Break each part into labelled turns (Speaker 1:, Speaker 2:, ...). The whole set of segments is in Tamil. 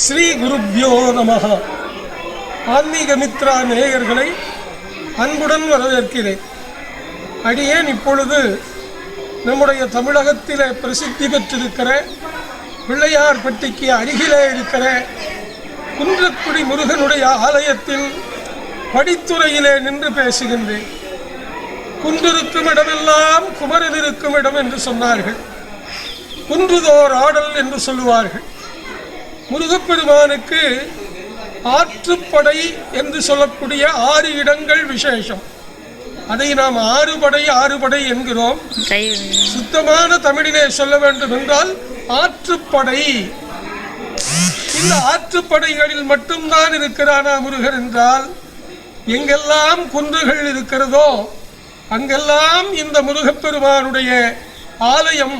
Speaker 1: ஸ்ரீ குருப்யோ நம ஆன்மீக மித்ரா நேயர்களை அன்புடன் வரவேற்கிறேன். அடியேன் இப்பொழுது நம்முடைய தமிழகத்திலே பிரசித்தி பெற்றிருக்கிற பிள்ளையார்பட்டிக்கு அருகிலே இருக்கிற குன்றக்குடி முருகனுடைய ஆலயத்தில் படித்துறையிலே நின்று பேசுகின்றேன். குன்றிருக்கும் இடமெல்லாம் குமரன் இருக்கும் இடம் என்று சொன்னார்கள். குன்றுதோர் ஆடல் என்று சொல்லுவார்கள். முருகப்பெருமானுக்கு ஆற்றுப்படை என்று சொல்லக்கூடிய ஆறு இடங்கள் விசேஷம். அதை நாம் ஆறுபடை ஆறுபடை என்கிறோம். சுத்தமான தமிழிலே சொல்ல வேண்டும் என்றால் ஆற்றுப்படை. இந்த ஆற்றுப்படைகளில் மட்டும்தான் இருக்கிறானா முருகன் என்றால் எங்கெல்லாம் குன்றுகள் இருக்கிறதோ அங்கெல்லாம் இந்த முருகப்பெருமானுடைய ஆலயம்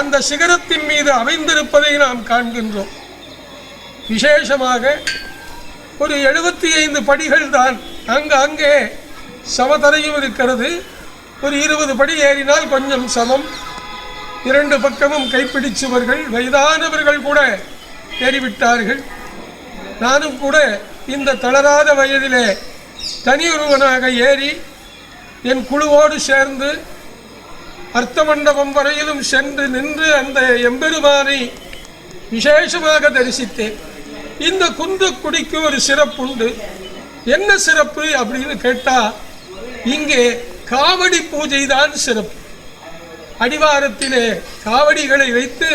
Speaker 1: அந்த சிகரத்தின் மீது அமைந்திருப்பதை நாம் காண்கின்றோம். விசேஷமாக ஒரு எழுபத்தி ஐந்து படிகள் தான் அங்கு அங்கே சமதரையும் இருக்கிறது. ஒரு இருபது படி ஏறினால் கொஞ்சம் சமம். இரண்டு பக்கமும் கைப்பிடிச்சவர்கள் வயதானவர்கள் கூட ஏறிவிட்டார்கள். நானும் கூட இந்த தளராத வயதிலே தனியொருவனாக ஏறி என் குழுவோடு சேர்ந்து அர்த்த மண்டபம் வரையிலும் சென்று நின்று அந்த எம்பெருமானை விசேஷமாக தரிசித்தேன். இந்த குன்றக்குடிக்கு ஒரு சிறப்பு உண்டு என்ன சிறப்பு அப்படின்னு கேட்டா இங்கே காவடி பூஜை தான் சிறப்பு. அடிவாரத்திலே காவடிகளை வைத்து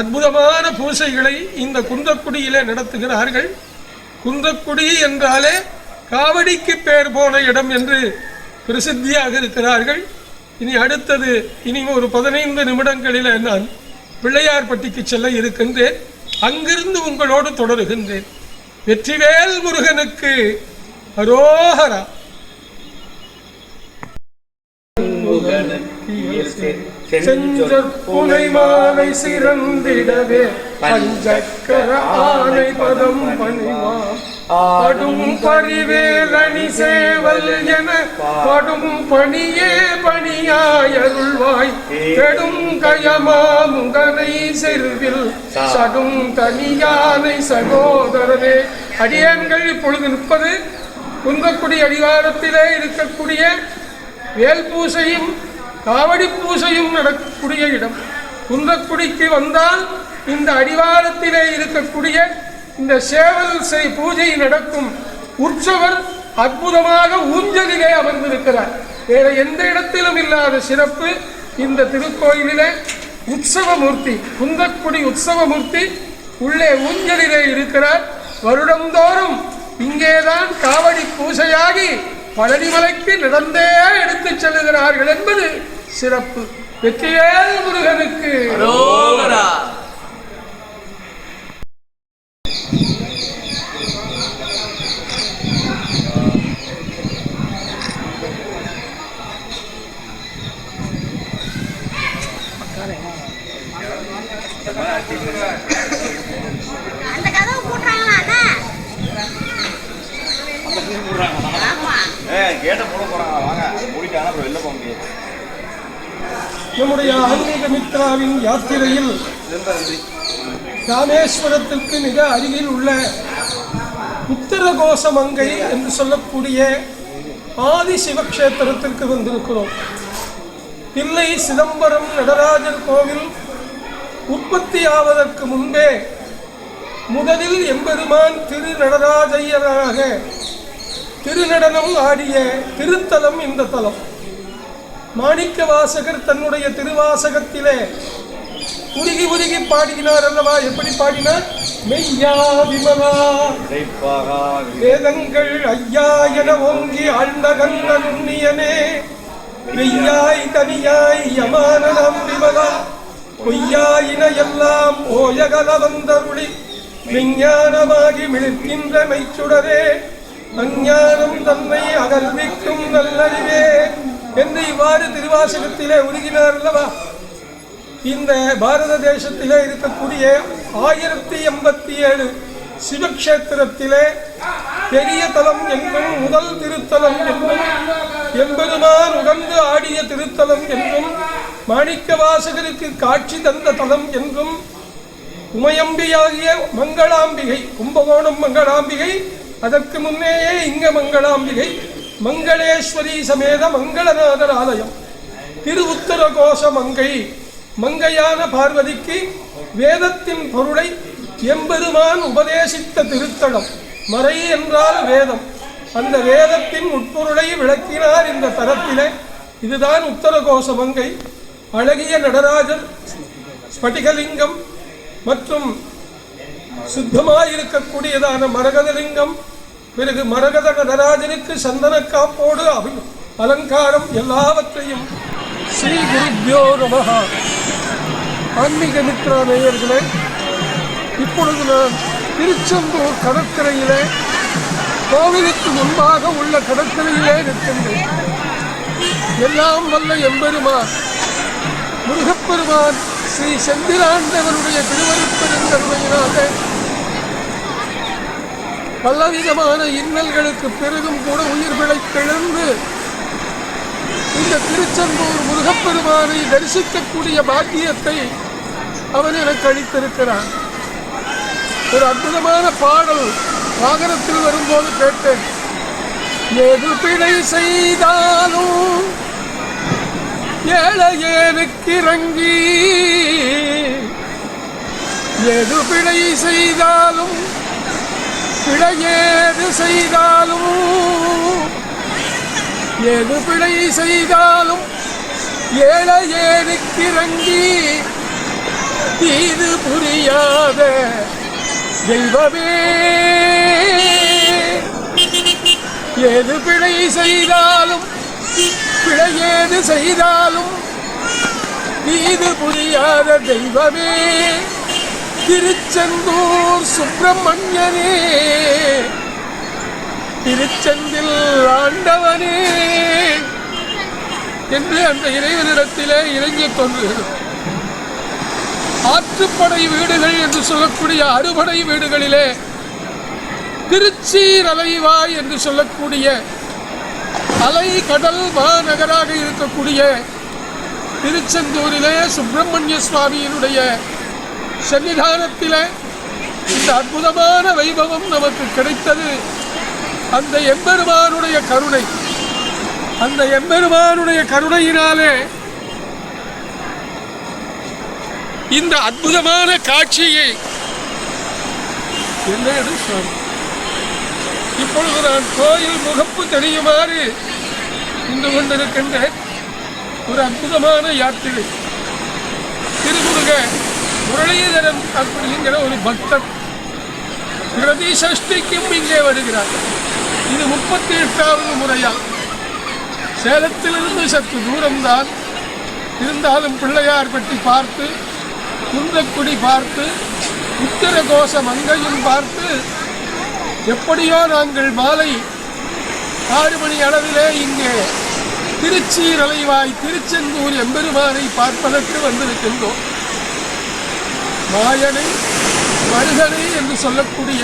Speaker 1: அற்புதமான பூசைகளை இந்த குன்றக்குடியிலே நடத்துகிறார்கள். குன்றக்குடி என்றாலே காவடிக்கு பேர் போன இடம் என்று பிரசித்தியாக இருக்கிறார்கள். இனி அடுத்தது இனி ஒரு பதினைந்து நிமிடங்களில் நான் பிள்ளையார்பட்டிக்கு செல்ல இருக்கின்றேன். அங்கிருந்து உங்களோடு தொடருகின்றேன். வெற்றிவேல் முருகனுக்கு அரோகரா செஞ்சற்புனை மாலை சிறந்திடவே பஞ்சக்கர ஆனை பதம் பணிவாம். படும் பரிவேலணி சேவல் என படும் பணியே பணியாயருள்வாய். கெடும் கயமா முகனை செருவில் சகும் தனியானை சகோதரனே அடியன்கள் இப்பொழுது நிற்பது குன்றக்குடி அடிவாரத்திலே இருக்கக்கூடிய வேல் பூசையும் காவடி பூசையும் நடக்கக்கூடிய இடம். குன்றக்குடிக்கு வந்தால் இந்த அடிவாரத்திலே இருக்கக்கூடிய இந்த சேவல் செய் பூஜை நடக்கும். உற்சவர் அற்புதமாக ஊஞ்சலிலே அமர்ந்திருக்கிறார். வேற எந்த இடத்திலும் இல்லாத சிறப்பு இந்த திருக்கோயிலிலே உற்சவமூர்த்தி குந்தக்குடி உற்சவமூர்த்தி உள்ளே ஊஞ்சலிலே இருக்கிறார். வருடந்தோறும் இங்கேதான் காவடி பூசையாகி பழனிமலைக்கு நடந்தே எடுத்துச் செல்லுகிறார்கள் என்பது சிறப்பு. வெற்றியே முருகனுக்கு.
Speaker 2: கேட்ட போட போறாங்க. வாங்க மூடிட்டாங்க அப்புறம் வெளில போக முடியாது.
Speaker 1: நம்முடைய ஆன்மீக மித்ராவின் யாத்திரையில் ராமேஸ்வரத்திற்கு மிக அருகில் உள்ள உத்தரகோசமங்கை என்று சொல்லக்கூடிய ஆதி சிவக்ஷேத்திரத்திற்கு வந்திருக்கிறோம். தில்லை சிதம்பரம் நடராஜர் கோவில் உற்பத்தி ஆவதற்கு முன்பே முதலில் எம்பெருமான் திரு நடராஜையராக திருநடனம் ஆடிய திருத்தலம் இந்த தலம். மாணிக்க வாசகர் தன்னுடைய திருவாசகத்திலே உருகி உருகி பாடினார் அல்லவா? எப்படி பாடினார்? மெய்யா விமலா வேதங்கள் ஐயா என ஓங்கி ஆழ்ந்த கந்த நுண்ணியனே மெய்யாய் தனியாய் யமானனம் விமலா. பொய்யாயின எல்லாம் ஓயகல வந்தருளி விஞ்ஞானமாகி மிளிர்க்கின்ற மெய்ச்சுடரே. அஞ்ஞானம் தன்னை அகல்விக்கும் நல்லறிவே என்று இவ்வாறு திருவாசகத்திலே உருகினார் அல்லவா? இந்த பாரத தேசத்திலே இருக்கக்கூடிய ஆயிரத்தி எண்பத்தி ஏழு சிவக்ஷேத்திரத்திலே பெரிய தலம் என்றும் முதல் திருத்தலம் என்றும் எம்பெருமான் உகந்து ஆடிய திருத்தலம் என்றும் மாணிக்க வாசகருக்கு காட்சி தந்த தலம் என்றும் உமையம்பியாகிய மங்களாம்பிகை கும்பகோணம் மங்களாம்பிகை அதற்கு முன்னேயே இங்க மங்களாம்பிகை மங்களேஸ்வரி சமேத மங்களநாதர் ஆலயம் திருவுத்தர கோஷ மங்கை மங்கையான பார்வதிக்கு வேதத்தின் பொருளை எம்பெருமான் உபதேசித்த திருத்தலம் மறை என்றால் வேதம். அந்த வேதத்தின் உட்பொருளை விளக்கினார் இந்த தரத்திலே. இதுதான் உத்தர கோஷ மங்கை. அழகிய நடராஜர் ஸ்பட்டிகலிங்கம் மற்றும் சுத்தமாயிருக்கக்கூடியதான மரகதலிங்கம் பிறகு மரகத நடராஜனுக்கு சந்தன காப்போடு அபி அலங்காரம் எல்லாவற்றையும் ஸ்ரீ குருப்யோ நமகா ஆன்மீக மித்ரா நேயர்களே இப்பொழுது நான் திருச்செந்தூர் கடற்கரையிலே கோவிலுக்கு முன்பாக உள்ள கடற்கரையிலே நிற்கின்றேன். எல்லாம் வல்ல எம்பெருமான் முருகப்பெருமான் ஸ்ரீ செந்திலாண்டவனுடைய திருவருட்பெருந்தன்மையினாலே பலவிதமான இன்னல்களுக்கு பிறகும் கூட உயிர் பிழைத்தெழுந்து இந்த திருச்செந்தூர் முருகப்பெருமானை தரிசிக்கக்கூடிய பாக்கியத்தை அவன் எனக்கு அளித்திருக்கிறான். ஒரு அற்புதமான பாடல் வாகனத்தில் வரும்போது கேட்டேன். எது பிழை செய்தாலும் ஏழையனுக்கு இறங்கி எது பிழை செய்தாலும் பிழையேது செய்தாலும் எது பிழை செய்தாலும் ஏழையேனுக்கு இறங்கி தீது புரியாத தெய்வமே. எது பிழை செய்தாலும் பிழையேது செய்தாலும் நீது புரியாத தெய்வமே. திருச்செந்தூர் சுப்பிரமணியனே. திருச்செந்தில் ஆண்டவனே. என்று அந்த இறைவனிடத்திலே இறங்கிக் கொண்டு ஆற்றுப்படை வீடுகள் என்று சொல்லக்கூடிய அறுபடை வீடுகளிலே திருச்சீர் அலைவாய் என்று சொல்லக்கூடிய அலை கடல் மாநகராக இருக்கக்கூடிய திருச்செந்தூரிலே சுப்பிரமணிய சுவாமியினுடைய சன்னிதானத்தில் இந்த அற்புதமான வைபவம் நமக்கு கிடைத்தது. அந்த எம்பெருமானுடைய கருணை. அந்த எம்பெருமானுடைய கருணையினாலே இந்த அற்புதமான காட்சியை என்ன என்று இப்பொழுது நான் கோயில் முகப்பு தெரியுமாறு இன்று கொண்டிருக்கின்ற ஒரு அற்புதமான யாத்திரை. திருமுருக முரளிதரன் அப்படிங்கிற ஒரு பக்தர் பிரதி சஷ்டிக்கும் இங்கே வருகிறார். இது முப்பத்தி எட்டாவது முறையா. சேலத்திலிருந்து சற்று தூரம்தான். இருந்தாலும் பிள்ளையார் பற்றி பார்த்து குன்றக்குடி பார்த்து உத்தர கோஷ மங்கையும் பார்த்து எப்படியோ நாங்கள் மாலை ஆறு மணி அளவிலே இங்கே திருச்சி அலைவாய் திருச்செந்தூர் எம்பெருமானை பார்ப்பதற்கு வந்திருக்கின்றோம். மாயனை மருகனை என்று சொல்லக்கூடிய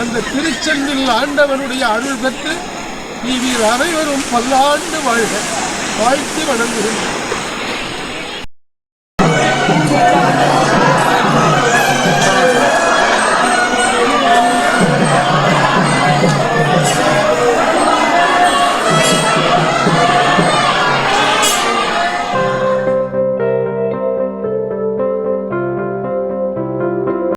Speaker 1: அந்த திருச்செந்தில் ஆண்டவனுடைய அருள் பெற்று நீ வீர் அனைவரும் பல்லாண்டு வாழ்க வாழ்த்து வணங்குகிறேன்